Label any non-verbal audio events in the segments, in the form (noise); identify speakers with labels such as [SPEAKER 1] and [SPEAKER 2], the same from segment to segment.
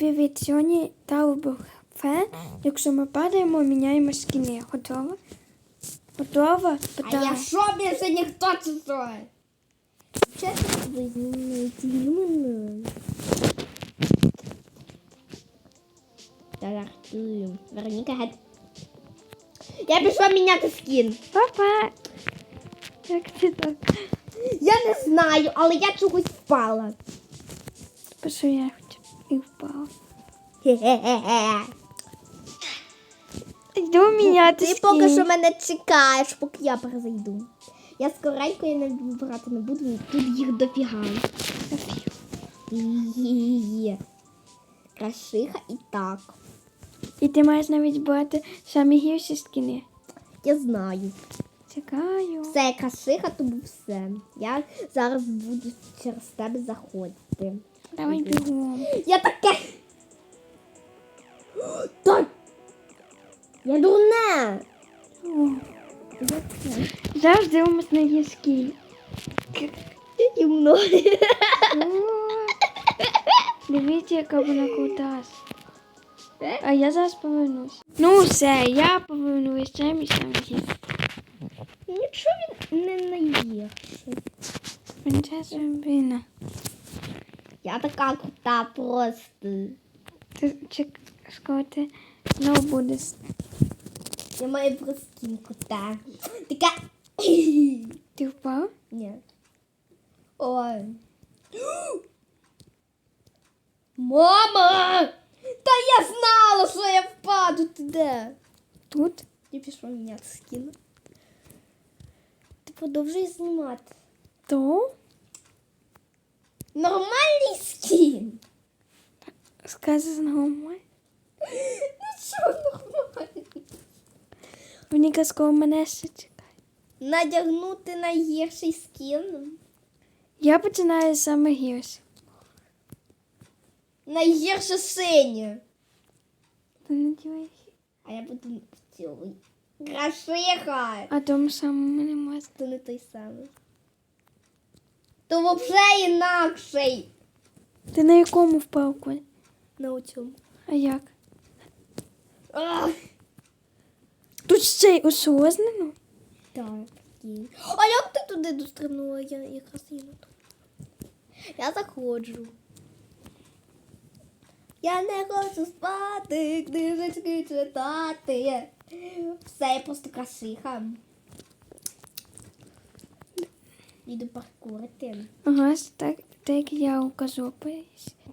[SPEAKER 1] Привіт, сьогодні Таубофе. Якщо ми падаємо, міняємо скіни. Готова? Готова?
[SPEAKER 2] А я що більше ніхто чи що? Чесно, ви знімаєте мене. Жартую. Вероніка гет. Я пішла міняти скін.
[SPEAKER 1] Папа! Як ти так?
[SPEAKER 2] Я не знаю, але я чогось впала.
[SPEAKER 1] Пишу я і впала. Йду міняти
[SPEAKER 2] Ти поки що мене чекаєш, поки я перезайду. Я скоренько я не брати не буду, тут їх дофіга. Крашиха і так.
[SPEAKER 1] І ти маєш навіть брати самі гірші скіни.
[SPEAKER 2] Я знаю.
[SPEAKER 1] Чекаю.
[SPEAKER 2] Все, крашиха, тому все. Я зараз буду через тебе заходити.
[SPEAKER 1] Давай бігом.
[SPEAKER 2] Я таке. Так. Я дурне.
[SPEAKER 1] О, Зараз дивимось на скін.
[SPEAKER 2] І мною.
[SPEAKER 1] Дивіться, яка вона крута. А я зараз повернусь. Ну все, я повернусь самі самі гірші.
[SPEAKER 2] Нічого він не найгірший.
[SPEAKER 1] Принцеса Біна.
[SPEAKER 2] Я така крута просто.
[SPEAKER 1] Ти чек, скоро ти знову будеш.
[SPEAKER 2] Я маю проскінку, так. Така.
[SPEAKER 1] Ти впав?
[SPEAKER 2] Ні. Ой. Мама! Та я знала, що я впаду туди.
[SPEAKER 1] Тут?
[SPEAKER 2] Я пішла міняти скін. Ти продовжуй знімати.
[SPEAKER 1] То?
[SPEAKER 2] Нормальний скін.
[SPEAKER 1] Сказано мой. (laughs)
[SPEAKER 2] Ну що нормально?
[SPEAKER 1] Вніка скоро мене ще чекає.
[SPEAKER 2] Надягнути найгірший скін.
[SPEAKER 1] Я починаю з саме гірше.
[SPEAKER 2] Найгірше синє.
[SPEAKER 1] Ти дивишся?
[SPEAKER 2] А я буду цілий. Крашиха.
[SPEAKER 1] А тому самому не можна.
[SPEAKER 2] То не той самий. То взагалі інакший.
[SPEAKER 1] Ти на якому впав, Коль?
[SPEAKER 2] На цьому.
[SPEAKER 1] А як?
[SPEAKER 2] Ах,
[SPEAKER 1] Тут ще й осознано?
[SPEAKER 2] так. є. А як ти туди дострибнула? Я якраз її не тут. Я заходжу. Я не хочу спати, книжечки читати. Все, я просто красиха. Іду паркурити.
[SPEAKER 1] Ага, так, так я укажу поясню.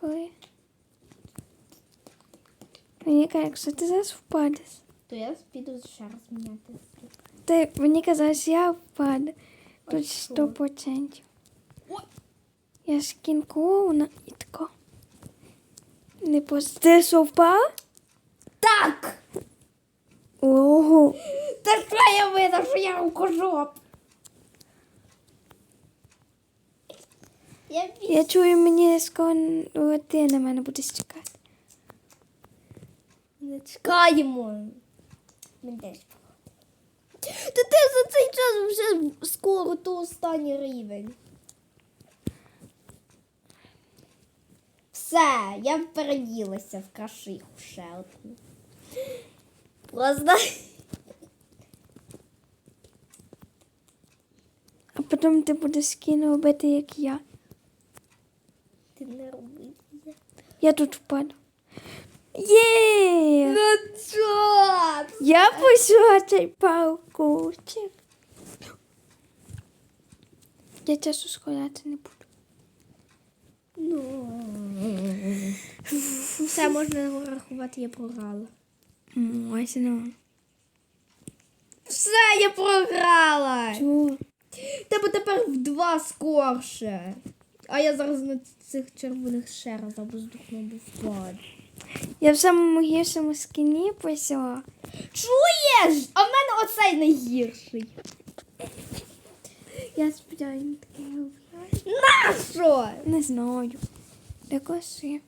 [SPEAKER 1] Коли? Вініка, якщо ти зараз впадеш.
[SPEAKER 2] То я піду ще раз міняти.
[SPEAKER 1] Ти, Вініка, зараз я впаду. Тут сто процентів. Я скін клоуна і тако. Не просто. Ти що впав?
[SPEAKER 2] Так!
[SPEAKER 1] Ого.
[SPEAKER 2] Та що я видав, що я рукожоп? Я
[SPEAKER 1] Я чую, мені скоро ти на мене будеш чекати.
[SPEAKER 2] не чекаємо. Ми теж. Та ти за цей час вже скоро то останній рівень. Все, я переділася в крашиху ще одну. Просто.
[SPEAKER 1] А потім ти будеш скін робити, як я.
[SPEAKER 2] Ти не роби.
[SPEAKER 1] Я тут впаду. Є!
[SPEAKER 2] Ну що?
[SPEAKER 1] Я пішла цей паркурчик. Я часу складати не буду.
[SPEAKER 2] Ну. Все можна рахувати, я програла.
[SPEAKER 1] Можна.
[SPEAKER 2] Все, я програла!
[SPEAKER 1] Чого?
[SPEAKER 2] Тебе тепер в два скорше. А я зараз на цих червоних ще раз або здохну, або впаду.
[SPEAKER 1] Я в самому гіршому скіні пішла.
[SPEAKER 2] Чуєш? А в мене оцей найгірший.
[SPEAKER 1] Я спеціально таке роблю.
[SPEAKER 2] Нащо?
[SPEAKER 1] Не знаю. Є.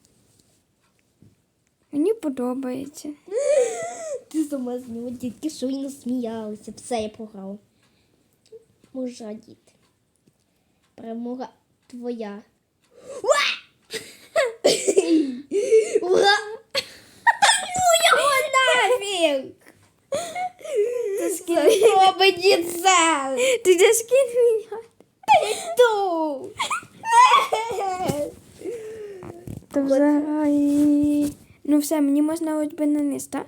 [SPEAKER 1] Мені подобається. (gasps)
[SPEAKER 2] Ти сама з нього тільки що й насміялася. Все, я програла. Можеш радіти. Перемога твоя. Ну
[SPEAKER 1] його
[SPEAKER 2] нафіг! Ти скільки мені це?
[SPEAKER 1] Ти йдеш кіт міняти?
[SPEAKER 2] Йду!
[SPEAKER 1] Та взагалі... Ну все, мені можна хоч би на низ, так?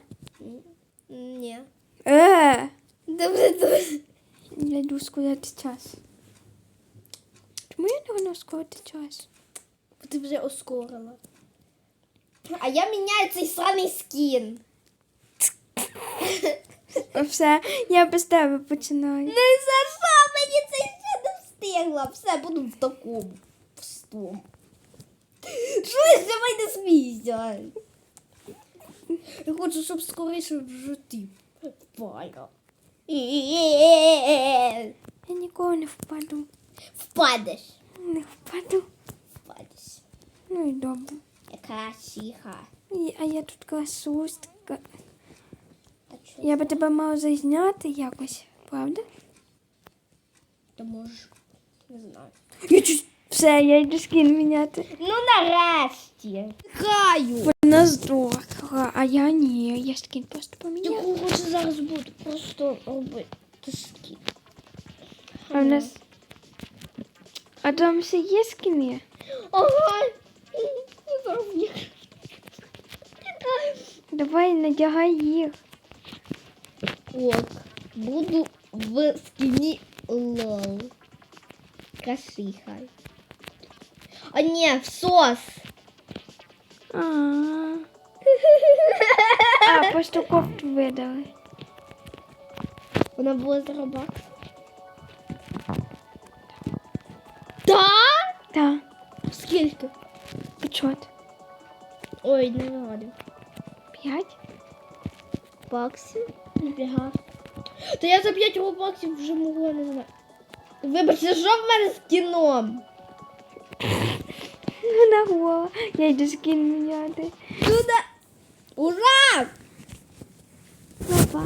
[SPEAKER 2] Ні.
[SPEAKER 1] Е!
[SPEAKER 2] Добре, добре.
[SPEAKER 1] Я йду скудати час. Можу час?
[SPEAKER 2] Ти вже ускорила. А я міняю цей сраний скін.
[SPEAKER 1] Все, я без тебе починаю.
[SPEAKER 2] Ну і за що мені це ще не встигла? Все, буду в такому. Пустому. Що я давай не смійся? Я хочу, щоб скоріше в житті. Впала.
[SPEAKER 1] Я ніколи не впаду.
[SPEAKER 2] Впадеш.
[SPEAKER 1] Не впаду.
[SPEAKER 2] Впадеш.
[SPEAKER 1] Ну і добре.
[SPEAKER 2] Яка чиха.
[SPEAKER 1] І- А я тут красусь. така.
[SPEAKER 2] А що
[SPEAKER 1] Я би тебе мала зазняти якось, правда?
[SPEAKER 2] ти можеш? Не знаю.
[SPEAKER 1] Я чуть... Все, я йду скін міняти.
[SPEAKER 2] Ну нарешті. Хаю.
[SPEAKER 1] Вона здохла, а я ні. Я скін просто поміняла.
[SPEAKER 2] Я хочу зараз буду просто робити скін.
[SPEAKER 1] А в нас. А там все є скіни?
[SPEAKER 2] Ага. Зараз мені.
[SPEAKER 1] Давай надягай їх.
[SPEAKER 2] Ок. Буду в скіні лол. Красиха. А ні, в сос.
[SPEAKER 1] А, (laughs) а просто кофту видали.
[SPEAKER 2] Вона була за робак. Так, Скільки?
[SPEAKER 1] почот.
[SPEAKER 2] Ой, не вигадую.
[SPEAKER 1] П'ять?
[SPEAKER 2] Баксів? Ніфіга. Та я за 5 робаксів вже могла не знаю. Вибачте, що в мене з кіном?
[SPEAKER 1] Вона гола. Я йду скін міняти.
[SPEAKER 2] Туди. Ура!
[SPEAKER 1] Папа.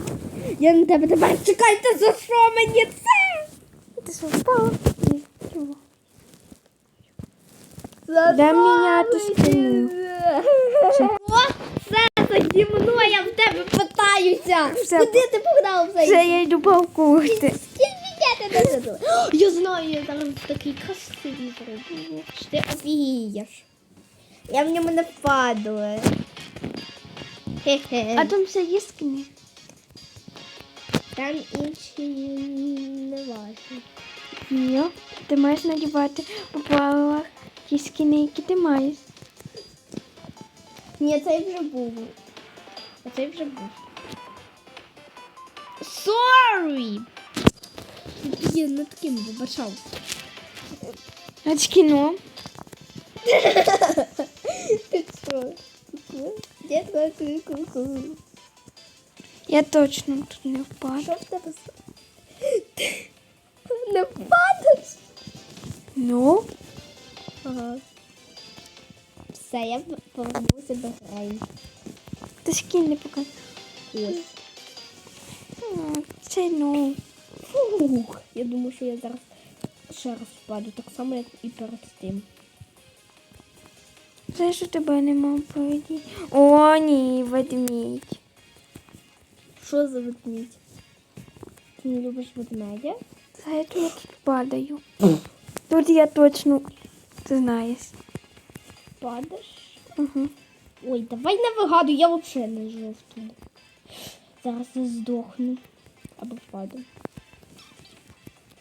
[SPEAKER 2] Я на тебе тепер чекайте, за що мені це?
[SPEAKER 1] Ти що впала? Ні, чого?
[SPEAKER 2] Що
[SPEAKER 1] міняти
[SPEAKER 2] це? О, все, тоді мною я в тебе питаюся.
[SPEAKER 1] Все.
[SPEAKER 2] Куди ти погнав все?
[SPEAKER 1] Все, я йду
[SPEAKER 2] буду? Я знаю, я зараз такий красивий зроблю. Що Ти офігієш. Я в ньому не впаду. Хе-хе.
[SPEAKER 1] А там все є скіни?
[SPEAKER 2] Там інші не важливо.
[SPEAKER 1] Ні. Ти маєш надівати по правилах ті скіни, які ти маєш.
[SPEAKER 2] Ні, цей вже був. А цей вже був. Sorry! Я не таким вибачав.
[SPEAKER 1] А скіно? (laughs)
[SPEAKER 2] Ти що? Дітка, ку-ку-ку.
[SPEAKER 1] Я точно тут не впаду.
[SPEAKER 2] Що в тебе? (laughs) Ти Не впадеш?
[SPEAKER 1] Ну,
[SPEAKER 2] Ага. Все, я повернуся до граю.
[SPEAKER 1] ти не показав.
[SPEAKER 2] Ось.
[SPEAKER 1] Це ну.
[SPEAKER 2] Фух. Я думаю, що я зараз ще раз впаду, так само, як і перед тим.
[SPEAKER 1] Це у тебе нема поведі. О, ні, ведмідь.
[SPEAKER 2] Що за ведмідь? Ти не любиш ведмедя?
[SPEAKER 1] За я тут падаю. Тут я точно, ти знаєш.
[SPEAKER 2] Падаш?
[SPEAKER 1] Угу.
[SPEAKER 2] Ой, давай не вигадуй, я взагалі не жовту. Зараз я здохну. Або впаду.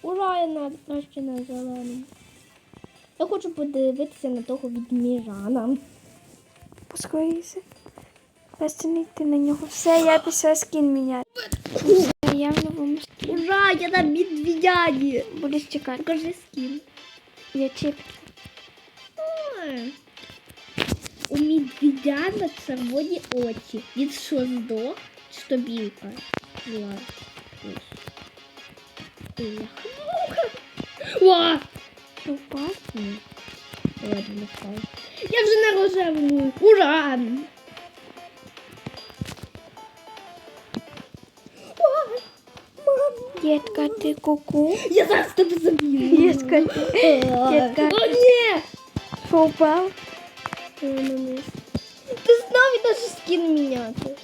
[SPEAKER 2] Ура, я на, нарешті на зеленому. Я хочу подивитися на того відміжана.
[SPEAKER 1] Поскоріше. Просто не на нього. Все, я пішла скін міняти. Я в новому скіні.
[SPEAKER 2] Ура, я на медведяні.
[SPEAKER 1] Будеш чекати.
[SPEAKER 2] Покажи скін.
[SPEAKER 1] Я чіпка.
[SPEAKER 2] Медведя червоні очі. Він що здох? Чи то білка? Була. Ва!
[SPEAKER 1] Що впав?
[SPEAKER 2] Ні. Ладно, не впав. Я вже на рожевому. Ура! Ва! Мам!
[SPEAKER 1] Дітка, ти куку.
[SPEAKER 2] Я зараз тебе заб'ю.
[SPEAKER 1] Дітка, Дітка.
[SPEAKER 2] О, ні!
[SPEAKER 1] що впав?
[SPEAKER 2] Ти знав і даже скін міняти.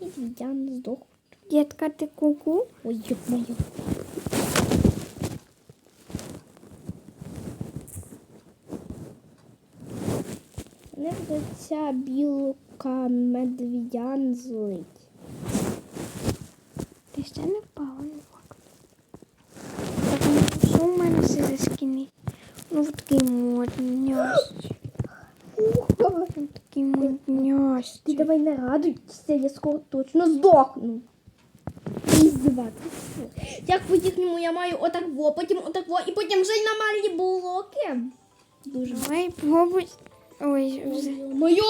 [SPEAKER 2] Медведян здох.
[SPEAKER 1] Дітка, ти куку.
[SPEAKER 2] Ой, ёб моё. Не ця білка медвідян злить.
[SPEAKER 1] Ти ще не впала, не. Так, ну, що у мене все за скіни? Ну, в такий модняшці. Такий
[SPEAKER 2] Ти давай не радуйся, я скоро точно здохну. Як їхньому я маю отак во, потім отак во, і потім вже й на малі блоки. Дуже
[SPEAKER 1] Давай пробуй. Ой, вже.
[SPEAKER 2] Моє!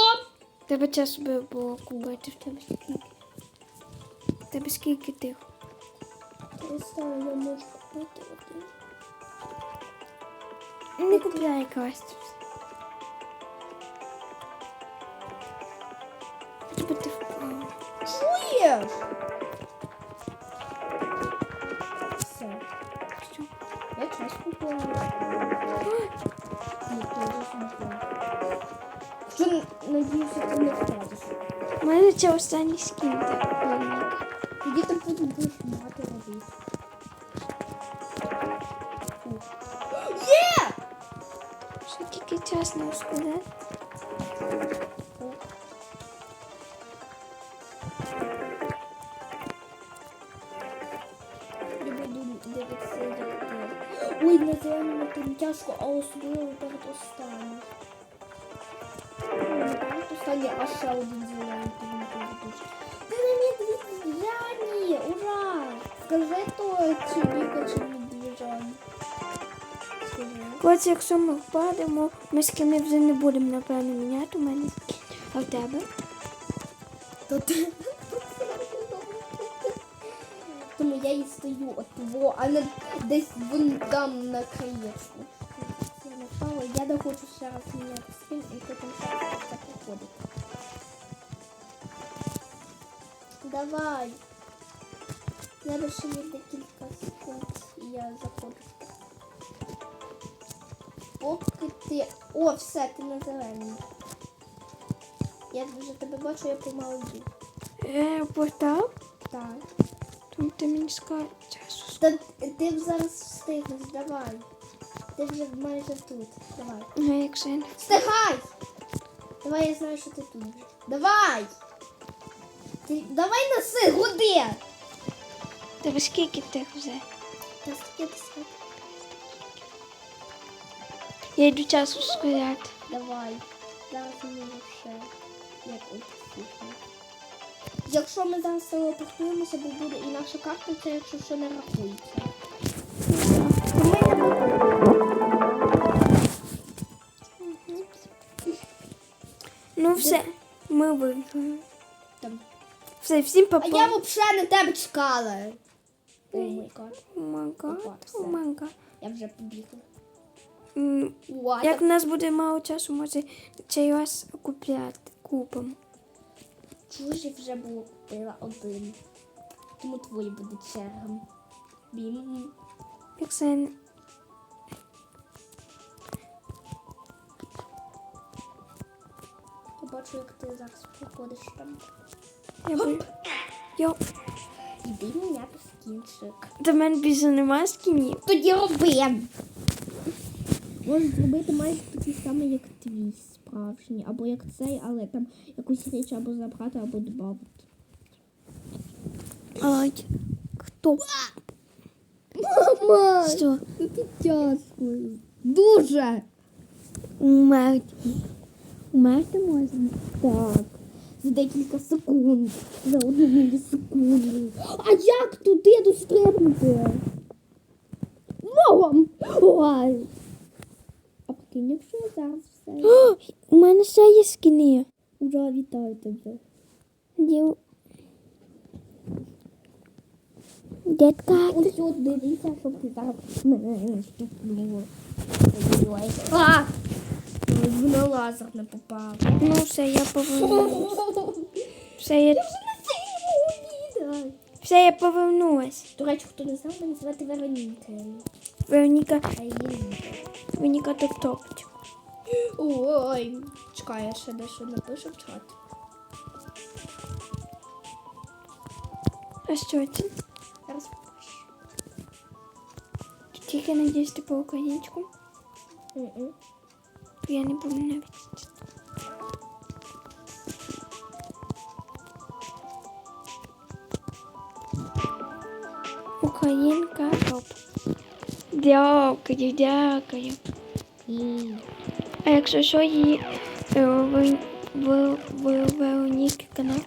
[SPEAKER 1] Тебе час би було купити в тебе скільки. В тебе скільки тих?
[SPEAKER 2] Перестань, я можу купити один.
[SPEAKER 1] Не купляй кастів. Тебе ти впала.
[SPEAKER 2] Чуєш? Все.
[SPEAKER 1] Що?
[SPEAKER 2] Я час купила. Ні, ти вже купила. Що, надіюся, ти не втратиш.
[SPEAKER 1] У мене це останній скін так Вероніка.
[SPEAKER 2] Тоді там потім будеш мати радість. Є!
[SPEAKER 1] Що тільки час не сказати?
[SPEAKER 2] Тим тяжко, а особливо перед останнім. Перед останнім, а ще один зелений тим дуже. Ти не медвіжані! Ура! Скажи то, чи Віка, чи медвіжані.
[SPEAKER 1] От якщо ми впадемо, ми ким вже не будемо, напевно, міняти у мене. А в тебе?
[SPEAKER 2] То ти... я і стою от того, а не десь вон там на краєчку. Я не впала, я не хочу ще раз міняти скін і потім ще раз це проходить. Давай. Зараз ще є декілька секунд, і я заходжу. Поки ти... О, все, ти на зеленій. Я вже тебе бачу, я помалу йду.
[SPEAKER 1] Е, портал?
[SPEAKER 2] Так.
[SPEAKER 1] Тому ти мені скажеш.
[SPEAKER 2] Та ти б зараз встигнеш, давай. Ти вже майже тут. Давай.
[SPEAKER 1] Ну, якщо я не
[SPEAKER 2] Встигай! Давай, я знаю, що ти тут. Давай! Ти, давай неси, гуди!
[SPEAKER 1] Тебе скільки тих вже?
[SPEAKER 2] Та скільки десят?
[SPEAKER 1] Я йду часу сказати.
[SPEAKER 2] Давай. Зараз мені ще як сухо. Якщо ми зараз телепортуємося, бо буде інакша карта, це якщо що не рахується.
[SPEAKER 1] Ну все, ми виграли. Все, всім
[SPEAKER 2] А
[SPEAKER 1] папа.
[SPEAKER 2] я взагалі на тебе чекала. О май гад.
[SPEAKER 1] О май гад, о май гад.
[SPEAKER 2] Я вже побігла.
[SPEAKER 1] М, Як в нас буде мало часу, може цей раз купляти, купимо.
[SPEAKER 2] Чужі вже було купила один. Тому твої буде черга. Бім.
[SPEAKER 1] Це не-
[SPEAKER 2] як ти зараз проходиш там.
[SPEAKER 1] я бою. Йо,
[SPEAKER 2] Іди міняти скінчик.
[SPEAKER 1] до мене більше немає скінів.
[SPEAKER 2] Тоді роби. Можеш зробити майже такий самий, як твій справжній, або як цей, але там якусь річ або забрати, або додати.
[SPEAKER 1] Ай, хто?
[SPEAKER 2] Мама!
[SPEAKER 1] Що?
[SPEAKER 2] Це тяжко. Дуже.
[SPEAKER 1] Умерти. Умерти можна?
[SPEAKER 2] Так. За декілька секунд. За одну мілісекунду. А як туди дострибнути? Вогом! Ой. Прикинь, якщо зараз все. (gasps)
[SPEAKER 1] О, у мене ще є скіни.
[SPEAKER 2] Ура, вітаю тебе.
[SPEAKER 1] Де... Дядька,
[SPEAKER 2] Ось от дивіться, щоб ти зараз мене не стукнуло. А! На лазер не попав.
[SPEAKER 1] ну все, я повернулась. Все, я... все, я повернулась.
[SPEAKER 2] До речі, хто не знав, мене звати Вероніка.
[SPEAKER 1] Вероніка,
[SPEAKER 2] А її Ліда.
[SPEAKER 1] Вероніка топ-топить.
[SPEAKER 2] Ой, чекай, я ще дещо напишу в чат.
[SPEAKER 1] А що це?
[SPEAKER 2] Зараз
[SPEAKER 1] Тільки надіюсь ти по українську.
[SPEAKER 2] Мгм.
[SPEAKER 1] Я не буду навіть. читати. Українка топ. Дякую, дякую.
[SPEAKER 2] І...
[SPEAKER 1] А якщо що її е, Ви- Ви- Ви- Вероніки канал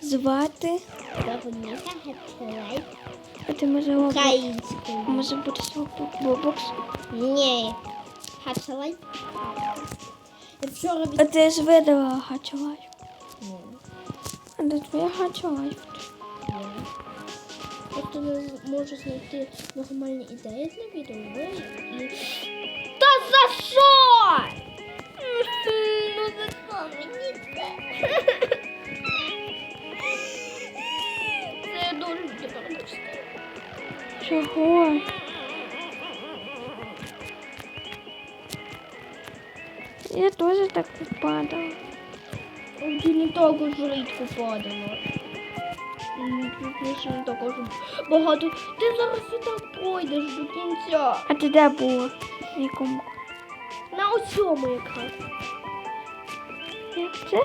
[SPEAKER 1] звати,
[SPEAKER 2] Вероніка
[SPEAKER 1] а ти може
[SPEAKER 2] Українською.
[SPEAKER 1] може бути Roblox?
[SPEAKER 2] Ні. Від...
[SPEAKER 1] А ти ж видала гачу
[SPEAKER 2] Ні.
[SPEAKER 1] А де твоя гачу лайф?
[SPEAKER 2] Ні. З- можу знайти нормальні ідеї для відео і... За що? Ну за що мені це? Це дуже дорого.
[SPEAKER 1] Чого? Я теж так попадала.
[SPEAKER 2] Ти не також рідко падала. М, більше не також багато. Ти зараз і так пройдеш до кінця.
[SPEAKER 1] А ти де була? В якому?
[SPEAKER 2] На оцьому якраз.
[SPEAKER 1] Як це?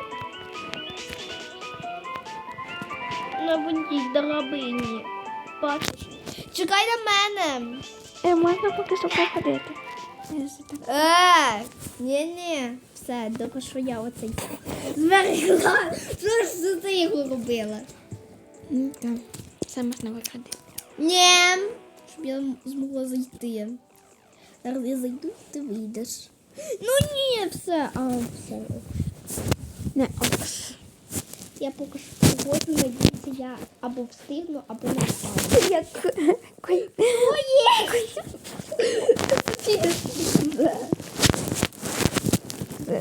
[SPEAKER 2] На воді драбині. Бачиш? Чекай на мене.
[SPEAKER 1] Е, можна поки що походити.
[SPEAKER 2] Е, ні, ні. Все, добре, що я оцей зверхла. Що ж ти його робила?
[SPEAKER 1] Ну, так. Це можна викрадати.
[SPEAKER 2] Ні. Щоб я змогла зайти. Зараз я зайду, ти вийдеш. Ну ні, все. А, все.
[SPEAKER 1] Не, окс.
[SPEAKER 2] Я поки що сьогодні надіюся, я або встигну, або не встану.
[SPEAKER 1] Як кой-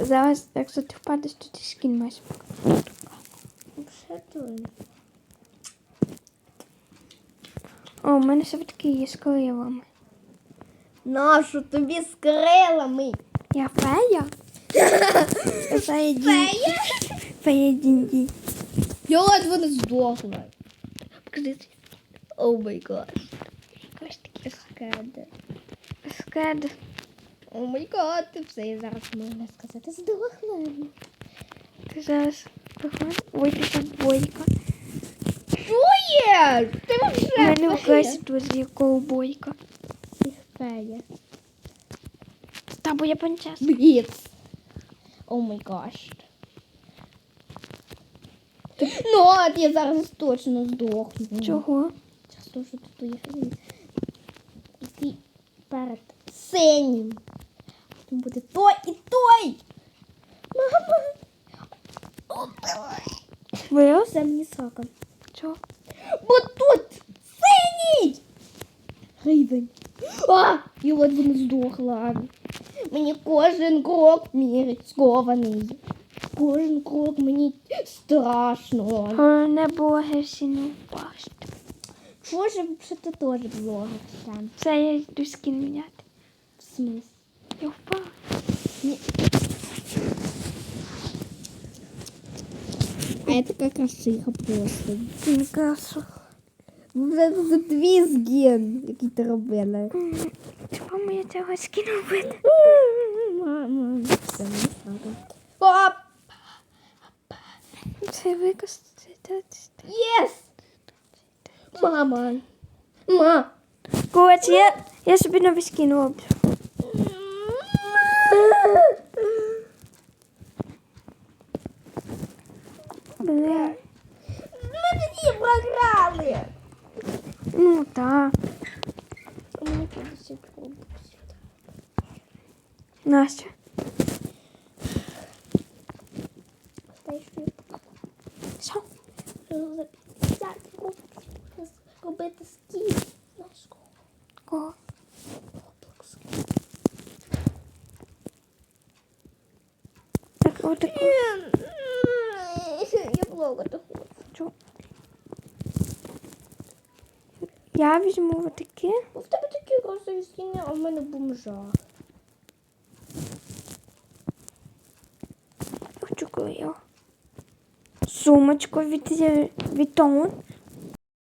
[SPEAKER 1] Зараз, якщо ти впадеш, то ти скін маєш.
[SPEAKER 2] Все то.
[SPEAKER 1] О, у мене все таки є з крилами.
[SPEAKER 2] Нашу тобі з крилами.
[SPEAKER 1] Я (laughs) фея? Фея Дінді. Фея Дінді.
[SPEAKER 2] Я ледве не здохла.
[SPEAKER 1] Покажи
[SPEAKER 2] О май гад.
[SPEAKER 1] якось такий
[SPEAKER 2] Скада.
[SPEAKER 1] скед.
[SPEAKER 2] О май гад, ти все зараз можна сказати здохла.
[SPEAKER 1] Ти зараз приходиш. Ой, ти так бойка.
[SPEAKER 2] Чуєш? Ти
[SPEAKER 1] У мене в класі тут є ковбойка.
[SPEAKER 2] Ти фея.
[SPEAKER 1] Та бо я панчас.
[SPEAKER 2] Бліц. О май гаш. Ну, от я зараз точно здохну.
[SPEAKER 1] Чого?
[SPEAKER 2] Часто що тут є хрень. Який перед синім. Потім буде той і той. Мама.
[SPEAKER 1] Вирос?
[SPEAKER 2] Все мені срака.
[SPEAKER 1] Чого?
[SPEAKER 2] Бо тут синій. Гривень. А, і от він здохла. Мені кожен крок мірить скований. Кожен крок мені страшно.
[SPEAKER 1] Головне блогер всі не впасти.
[SPEAKER 2] Чого ж що ти теж блогер сам?
[SPEAKER 1] Це я йду скін міняти.
[SPEAKER 2] В смысле?
[SPEAKER 1] Я впала.
[SPEAKER 2] Ні. А я така красива просто.
[SPEAKER 1] Ти не красу.
[SPEAKER 2] Це за твій згін, який ти робила.
[SPEAKER 1] Чого мені цього скіну бити?
[SPEAKER 2] Мама, все не треба. Оп!
[SPEAKER 1] Це використати.
[SPEAKER 2] Єс! Мама. Ма.
[SPEAKER 1] Коротше, я, я собі новий скін роблю. Бля.
[SPEAKER 2] Ми тоді програли.
[SPEAKER 1] Ну так.
[SPEAKER 2] У мене 50 робоксів.
[SPEAKER 1] Настя.
[SPEAKER 2] Що я
[SPEAKER 1] Що?
[SPEAKER 2] покажу за 50 робоксів можна робити скін. Знаєш кого?
[SPEAKER 1] Кого?
[SPEAKER 2] Роблокс.
[SPEAKER 1] Так.
[SPEAKER 2] Я хочу.
[SPEAKER 1] Я візьму отаке.
[SPEAKER 2] В тебе такі красиві скіни, а в мене бомжа.
[SPEAKER 1] Хочу клею.